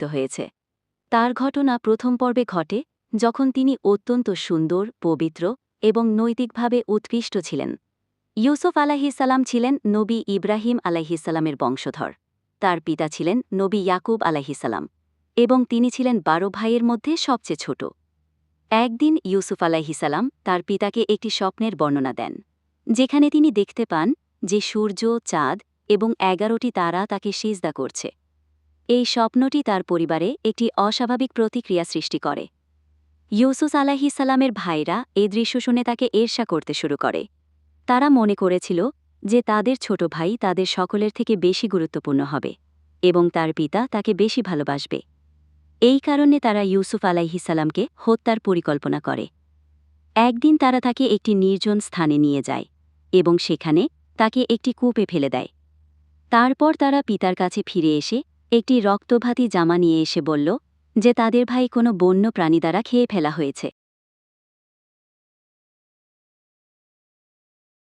লিপ্ত হয়েছে। তার ঘটনা প্রথম পর্বে ঘটে যখন তিনি অত্যন্ত সুন্দর, পবিত্র এবং নৈতিকভাবে উৎকৃষ্ট ছিলেন। ইউসুফ আলাহিসাল্লাম ছিলেন নবী ইব্রাহিম আলাহিসাল্লামের বংশধর। তার পিতা ছিলেন নবী ইয়াকুব আলাহিসাল্লাম এবং তিনি ছিলেন বারো ভাইয়ের মধ্যে সবচেয়ে ছোট। একদিন ইউসুফ আলাহিসাল্লাম তার পিতাকে একটি স্বপ্নের বর্ণনা দেন, যেখানে তিনি দেখতে পান যে সূর্য, চাঁদ এবং এগারোটি তারা তাকে সিজদা করছে। এই স্বপ্নটি তার পরিবারে একটি অস্বাভাবিক প্রতিক্রিয়া সৃষ্টি করে। ইউসুস আলাহিসাল্লামের ভাইরা এই দৃশ্য শুনে তাকে ঈর্ষা করতে শুরু করে। তারা মনে করেছিল যে তাদের ছোট ভাই তাদের সকলের থেকে বেশি গুরুত্বপূর্ণ হবে এবং তার পিতা তাকে বেশি ভালোবাসবে। এই কারণে তারা ইউসুফ আলাইহিসাল্লামকে হত্যার পরিকল্পনা করে। একদিন তারা তাকে একটি নির্জন স্থানে নিয়ে যায় এবং সেখানে তাকে একটি কূপে ফেলে দেয়। তারপর তারা পিতার কাছে ফিরে এসে একটি রক্তভাতি জামা নিয়ে এসে বলল, যে তাদের ভাই কোনো বন্য প্রাণী দ্বারা খেয়ে ফেলা হয়েছে।